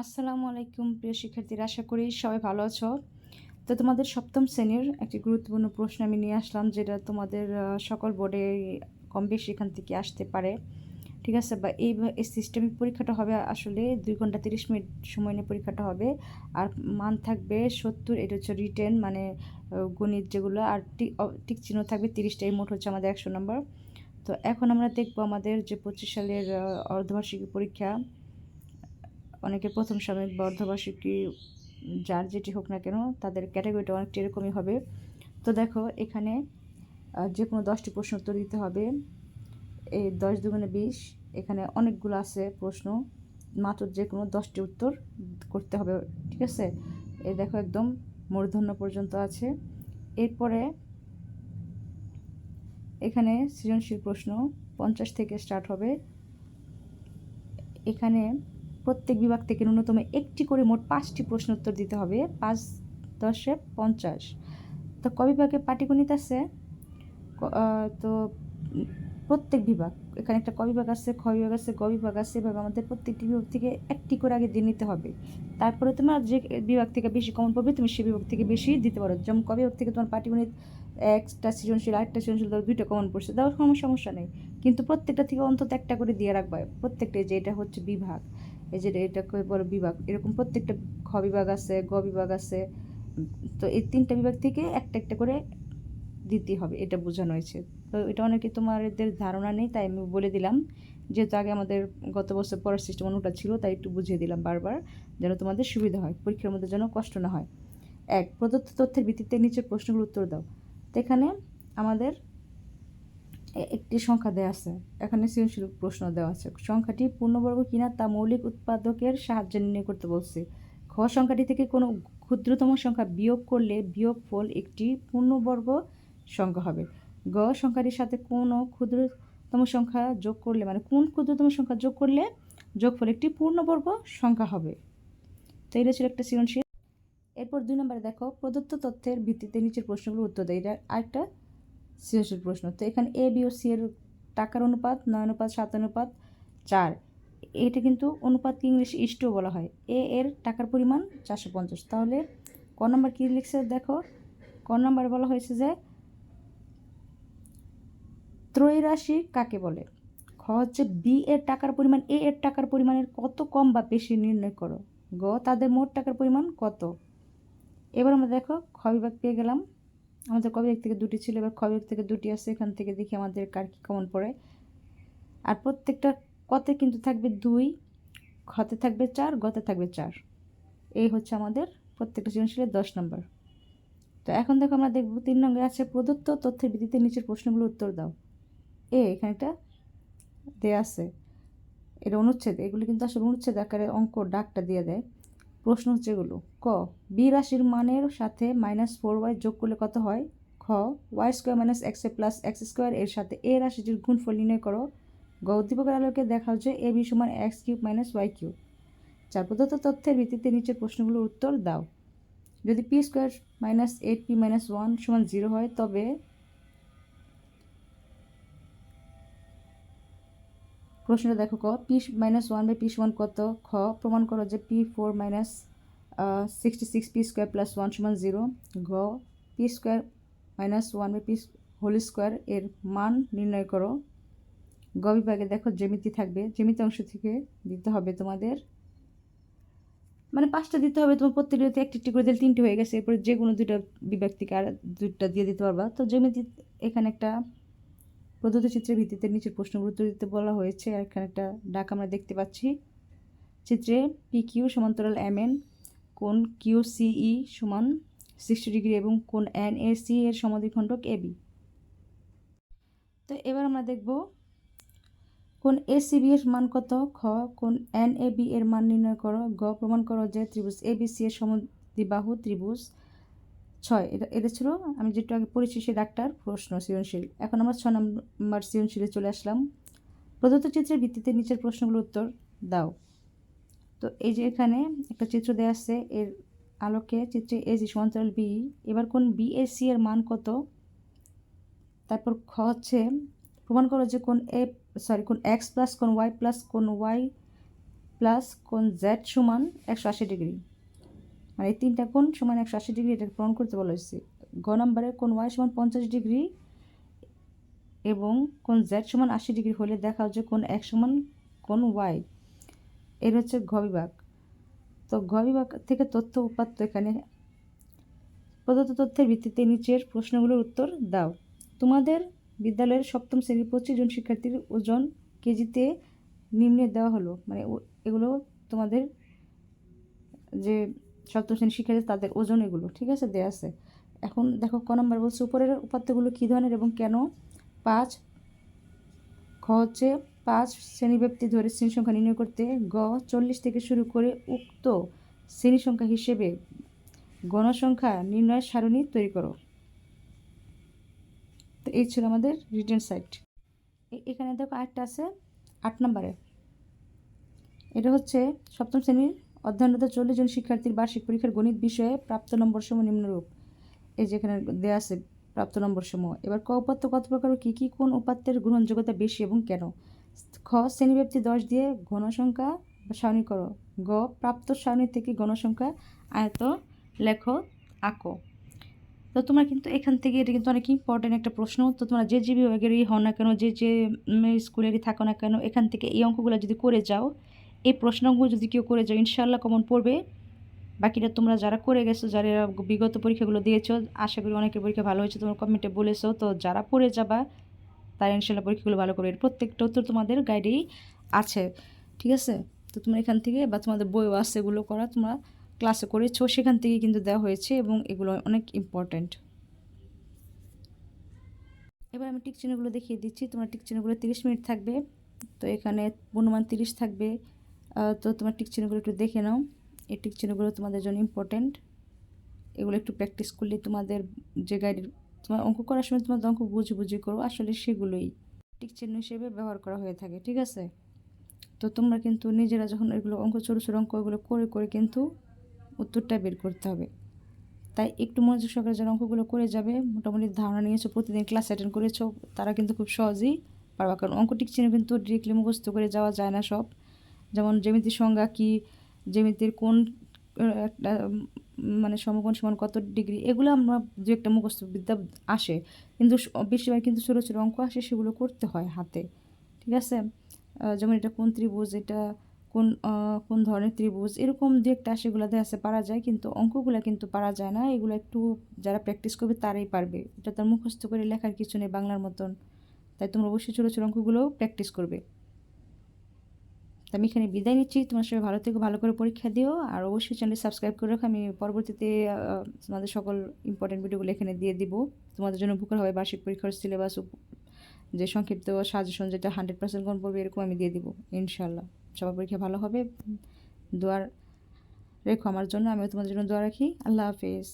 আসসালামু আলাইকুম, প্রিয় শিক্ষার্থীরা, আশা করি সবাই ভালো আছো। তো তোমাদের সপ্তম শ্রেণির একটি গুরুত্বপূর্ণ প্রশ্ন আমি নিয়ে আসলাম, যেটা তোমাদের সকল বোর্ডে কম বেশি এখান থেকে আসতে পারে। ঠিক আছে? বা এই সিস্টেমিক পরীক্ষাটা হবে আসলে দুই ঘণ্টা তিরিশ মিনিট সময় নিয়ে পরীক্ষাটা হবে। আর মান থাকবে সত্তর, এটা হচ্ছে রিটেন মানে গণিত যেগুলো। আর টিক চিহ্ন থাকবে তিরিশটা, এই মোট হচ্ছে আমাদের একশো নম্বর তো এখন আমরা দেখব আমাদের যে পঁচিশ সালের অর্ধবার্ষিকী পরীক্ষা। অনেকের প্রথম সাময়িক বা অর্ধবার্ষিকী যার যেটি হোক না কেন তাদের ক্যাটাগরিটা অনেকটা এরকমই হবে। তো দেখো, এখানে যে কোনো দশটি প্রশ্ন উত্তর দিতে হবে। এই দশ দুগুণে বিশ, এখানে অনেকগুলো আছে প্রশ্ন। মাত্র যে কোনো দশটি উত্তর করতে হবে, ঠিক আছে? এই দেখো একদম মূর্ধন্য পর্যন্ত আছে। এরপরে, এখানে সৃজনশীল প্রশ্ন, পঞ্চাশ থেকে স্টার্ট হবে। এখানে প্রত্যেক বিভাগ থেকে ন্যূনতম একটি করে মোট পাঁচটি প্রশ্ন উত্তর দিতে হবে, পাঁচ, দশে পঞ্চাশ। তো ক বিভাগে পাটিগণিত আছে? তো প্রত্যেক বিভাগ, এখানে একটা ক বিভাগ আছে, খ বিভাগ আছে, গ বিভাগ আছে, এভাবে আমাদের প্রত্যেকটি বিভাগ থেকে একটি করে আগে দিয়ে নিতে হবে। তারপরে তোমার যে বিভাগ থেকে বেশি কমন পড়বে, তুমি সেই বিভাগ থেকে বেশি দিতে পারো। যেমন ক বিভাগ থেকে তোমার পাটিগণিত একটা সৃজনশীল, আরেকটা সৃজনশীল, ধরো দুইটা কমন পড়ছে, তাও কোনো সমস্যা নেই। কিন্তু প্রত্যেকটা থেকে অন্তত একটা করে দিয়ে রাখবে প্রত্যেকটা যে এটা হচ্ছে বিভাগ। এই যে এটাকে বলো বিভাগ, এরকম প্রত্যেকটা খ বিভাগ আছে, গ বিভাগ আছে, তো এই তিনটা বিভাগ থেকে একটা একটা করে দিতে হবে, এটা বোঝানো হয়েছে। তো এটা অনেকে তোমাদের ধারণা নেই, তাই আমি বলে দিলাম। যেহেতু আগে আমাদের গত বছর পড়ার সিস্টেম অনুটা ছিল, তাই একটু বুঝিয়ে দিলাম বারবার, যেন তোমাদের সুবিধা হয়, পরীক্ষার মধ্যে যেন কষ্ট না হয়। এক, প্রদত্ত তথ্যের ভিত্তিতে নিচের প্রশ্নগুলো উত্তর দাও। তো এখানে আমাদের একটি সংখ্যা দেওয়া আছে। এখানে সৃজনশীল প্রশ্ন দেওয়া আছে। সংখ্যাটি পূর্ণবর্গ কিনা তা মৌলিক উৎপাদকের সাহায্যে নির্ণয় করতে বলছে। খ, সংখ্যাটি থেকে কোনো ক্ষুদ্রতম সংখ্যা বিয়োগ করলে বিয়োগ ফল একটি পূর্ণবর্গ সংখ্যা হবে। গ, সংখ্যাটির সাথে কোনো ক্ষুদ্রতম সংখ্যা যোগ করলে মানে কোন ক্ষুদ্রতম সংখ্যা যোগ করলে যোগফল একটি পূর্ণবর্গ সংখ্যা হবে? তো এটা ছিল একটা সৃজনশীল। এরপর দুই নম্বরে দেখো, প্রদত্ত তথ্যের ভিত্তিতে নিচের প্রশ্নগুলো উত্তর দেয়। এটা আরেকটা সৃজনশীল প্রশ্ন। তো এখানে এ বি ও সি এর টাকার অনুপাত, নয় অনুপাত, সাত অনুপাত, চার। এটা কিন্তু অনুপাতকে ইংলিশ ইস্টও বলা হয়। এ এর টাকার পরিমাণ চারশো পঞ্চাশ। তাহলে ক নম্বর কী লিখছে দেখো? ক নম্বর বলা হয়েছে যে ত্রৈরাশি কাকে বলে? খ হচ্ছে বি এর টাকার পরিমাণ এ এর টাকার পরিমাণের কত কম বা বেশি নির্ণয় করো? গ, তাদের মোট টাকার পরিমাণ কত? এবার আমরা দেখো, খ বিভাগ পেয়ে গেলাম। আমাদের ক বিভাগ থেকে দুটি ছিল, এবার খ বিভাগ থেকে দুটি আছে, এখান থেকে দেখি আমাদের কার কী কমন পড়ে। আর প্রত্যেকটা কতে কিন্তু থাকবে দুই, খতে থাকবে চার, গতে থাকবে চার। এই হচ্ছে আমাদের প্রত্যেকটা সৃজনশীলের দশ নম্বর। তো এখন দেখো আমরা দেখব তিন নম্বরে আছে প্রদত্ত তথ্যের ভিত্তিতে নিচের প্রশ্নগুলোর উত্তর দাও। এ, এখানে একটা দেয়া আছে এটা অনুচ্ছেদ, এগুলো কিন্তু আসলে অনুচ্ছেদ আকারে অঙ্ক ডাকটা দিয়ে দেয়। প্রশ্ন হচ্ছে এগুলো। ক, বি রাশির মানের সাথে মাইনাস ফোর ওয়াই যোগ করলে কত হয়? খ y square minus x a plus x square এর সাথে এ রাশিটির গুণফল নির্ণয় করো। গ, উদ্দীপকের আলোকে দেখা হচ্ছে এ বি সমান x cube minus y cube চার, প্রদত্ত তথ্যের ভিত্তিতে নিচের প্রশ্নগুলোর উত্তর দাও। যদি p square minus eight p minus one সমান জিরো হয়, তবে প্রশ্নটা দেখো ক, p minus one by p সমান কত? খ, প্রমাণ করো যে p four minus sixty six p square plus one সমান জিরো ঘ, p square minus one by p whole square এর মান নির্ণয় করো। গ বিভাগে দেখো জ্যামিতি থাকবে। জ্যামিতি অংশ থেকে দিতে হবে তোমাদের। মানে পাঁচটা দিতে হবে, তোমার প্রত্যেকটাতে একটি একটি করে দিলে তিনটে হয়ে গেছে। এরপরে যে কোনো দুইটা বিভাগ থেকে আর দুইটা দিয়ে দিতে পারবা। তো জ্যামিতি এখানে একটা প্রদত্ত চিত্রের ভিত্তিতে নিচের প্রশ্নগুলো উত্তর দিতে বলা হয়েছে। আর এখানে একটা ডাক আমরা দেখতে পাচ্ছি। চিত্রে পি কিউ সমান্তরাল এম এন কোন কিউ সিই সমান সিক্সটি ডিগ্রি এবং কোন এন এ সি এর সমাধিখণ্ডক এ বি তো এবার আমরা দেখব কোন এ সি বি এর মান কত, খ কোন এন এ বি এর মান নির্ণয় করো, গ প্রমাণ করো যে ত্রিভুজ এ বি সি এর সমদ্বিবাহু ত্রিভুজ ছয়, এটা এটা ছিল, আমি যেটা আগে পড়েছি সে ডাক্তার, প্রশ্ন সৃজনশীল। এখন আমরা ছ নম্বর সৃজনশীলে চলে আসলাম। প্রদত্ত চিত্রের ভিত্তিতে নিচের প্রশ্নগুলোর উত্তর দাও। তো এই যে এখানে একটা চিত্র দেওয়া আছে, এর আলোকে চিত্রে এ জি সমান্তরাল বি এবার কোন বি এ সি এর মান কত? তারপর খ হচ্ছে, প্রমাণ করো যে কোন এ সরি কোন এক্স প্লাস কোন ওয়াই প্লাস কোন ওয়াই প্লাস কোন জেড সমান একশো আশি ডিগ্রি। মানে এই তিনটা কোণ সমান একশো আশি ডিগ্রি এটাকে প্রমাণ করতে বলা হয়েছে। গ নম্বরে কোন ওয়াই সমান পঞ্চাশ ডিগ্রি এবং কোন জেড সমান আশি ডিগ্রি হলে দেখা হচ্ছে কোন এক সমান কোন ওয়াই। এর হচ্ছে ঘ বিভাগ। তো ঘ বিভাগ থেকে তথ্য উপাত্ত এখানে। প্রদত্ত তথ্যের ভিত্তিতে নিচের প্রশ্নগুলোর উত্তর দাও। তোমাদের বিদ্যালয়ের সপ্তম শ্রেণির পঁচিশ জন শিক্ষার্থীর ওজন কেজিতে নিম্নে দেওয়া হলো। মানে এগুলো তোমাদের যে সপ্তম শ্রেণির শিক্ষার্থী, তাদের ওজন এগুলো, ঠিক আছে? দেওয়া আছে। এখন দেখো, ক নম্বর বলছে, উপরের উপাত্তগুলো কী ধরনের এবং কেন? পাঁচ, খ হচ্ছে, পাঁচ শ্রেণীব্যাপ্তি ধরে শ্রেণি সংখ্যা নির্ণয় করতে গ চল্লিশ থেকে শুরু করে উক্ত শ্রেণি সংখ্যা হিসেবে গণসংখ্যা নির্ণয়ের সারণী তৈরি করো। তো এই ছিল আমাদের রিটার্ন সাইট। এখানে দেখো আরেকটা আছে, আট নম্বরে। এটা হচ্ছে সপ্তম শ্রেণির অধ্যয়নরত চল্লিশ জন শিক্ষার্থীর বার্ষিক পরীক্ষার গণিত বিষয়ে প্রাপ্ত নম্বর সমূহ নিম্নরূপ। এই যেখানে দেওয়া আছে প্রাপ্ত নম্বর সমূহ। এবার ক উপাত্ত কত প্রকার কী কী কোন উপাত্তের গ্রহণযোগ্যতা বেশি এবং কেন? খ শ্রেণীব্যাপ্তি দশ দিয়ে ঘনসংখ্যা সারণী করো। গ প্রাপ্ত সারণী থেকে গণসংখ্যা আয়ত লেখো আঁকো। তো তোমরা কিন্তু এখান থেকে এটা কিন্তু অনেক ইম্পর্টেন্ট একটা প্রশ্ন। তো তোমরা যে যে বিভাগেরই হও না কেন, যে যে স্কুলেরই থাকো না কেন, এখান থেকে এই অঙ্কগুলো যদি করে যাও এই প্রশ্নগুলো যদি কেউ করে যাও ইনশাল্লাহ কমন পড়বে। বাকিটা তোমরা যারা করে গেছো, যারা বিগত পরীক্ষাগুলো দিয়েছ, আশা করি অনেকের পরীক্ষা ভালো হয়েছে, তোমরা কমেন্টে বলেছ। তো যারা পড়ে যাবা, তারা ইনশাল্লাহ পরীক্ষাগুলো ভালো করবে। প্রত্যেকটা উত্তর তোমাদের গাইডেই আছে, ঠিক আছে? তো তোমরা এখান থেকে বা তোমাদের বইও আছে এগুলো করা, তোমরা ক্লাসে করেছ, সেখান থেকে কিন্তু দেওয়া হয়েছে এবং এগুলো অনেক ইম্পর্ট্যান্ট এবার আমি টিক চিহ্নগুলো দেখিয়ে দিচ্ছি, তোমার টিক চিহ্নগুলো তিরিশ মিনিট থাকবে। তো এখানে পূর্ণমান তিরিশ থাকবে তো তোমার টিক চিহ্নগুলো একটু দেখে নাও। এই টিক চিহ্নগুলো তোমাদের জন্য ইম্পর্ট্যান্ট এগুলো একটু প্র্যাকটিস করলে তোমাদের যে গাইডের তোমার অঙ্ক করার সময় তোমাদের অঙ্ক বুঝে বুঝে করো, আসলে সেগুলোই। টিক চিহ্ন হিসেবে ব্যবহার করা হয়ে থাকে, ঠিক আছে? তো তোমরা কিন্তু নিজেরা যখন এগুলো অঙ্ক, ছোটো ছোটো অঙ্ক এগুলো করে করে কিন্তু উত্তরটা বের করতে হবে। তাই একটু মনোযোগ সহকারে যারা অঙ্কগুলো করে যাবে, মোটামুটি ধারণা নিয়েছো, প্রতিদিন ক্লাস অ্যাটেন্ড করেছ, তারা কিন্তু খুব সহজেই পারবা। কারণ অঙ্ক টিক চিহ্ন কিন্তু ডিরেক্টলি মুখস্থ করে যাওয়া যায় না সব। যেমন জ্যামিতির সংজ্ঞা কী, জ্যামিতির কোন একটা মানে সমকোণ সমান কত ডিগ্রি, এগুলো আমরা দু একটা মুখস্থ বিদ্যা আসে। কিন্তু বেশিরভাগ কিন্তু ছোটো ছোটো অঙ্ক আসে, সেগুলো করতে হয় হাতে। ঠিক আছে? যেমন এটা কোন ত্রিভুজ, এটা কোন কোন ধরনের ত্রিভুজ, এরকম দু একটা সেগুলো দেখা যাচ্ছে পারা যায়। কিন্তু অঙ্কগুলো কিন্তু পারা যায় না, এগুলো একটু যারা প্র্যাকটিস করবে তারাই পারবে। এটা তার মুখস্থ করে লেখার কিছু নেই বাংলার মতন। তাই তোমরা অবশ্যই ছোটো ছোটো অঙ্কগুলোও প্র্যাকটিস করবে। আমি এখানে বিদায় নিচ্ছি। তোমার সবাই ভালো থেকে, ভালো করে পরীক্ষা দিও। আর অবশ্যই চ্যানেল সাবস্ক্রাইব করে রাখো। আমি পরবর্তীতে তোমাদের সকল ইম্পর্টেন্ট ভিডিওগুলো এখানে দিয়ে দিব। তোমাদের জন্য উপকার হবে বার্ষিক পরীক্ষার সিলেবাস যে সংক্ষিপ্ত সাজেশন যেটা হান্ড্রেড পার্সেন্ট কোন পড়বে এরকম আমি দিয়ে দিব। ইনশাল্লাহ সবার পরীক্ষা ভালো হবে। দোয়ার রেখো আমার জন্য। আমিও তোমাদের জন্য দোয়া রাখি। আল্লাহ হাফিজ।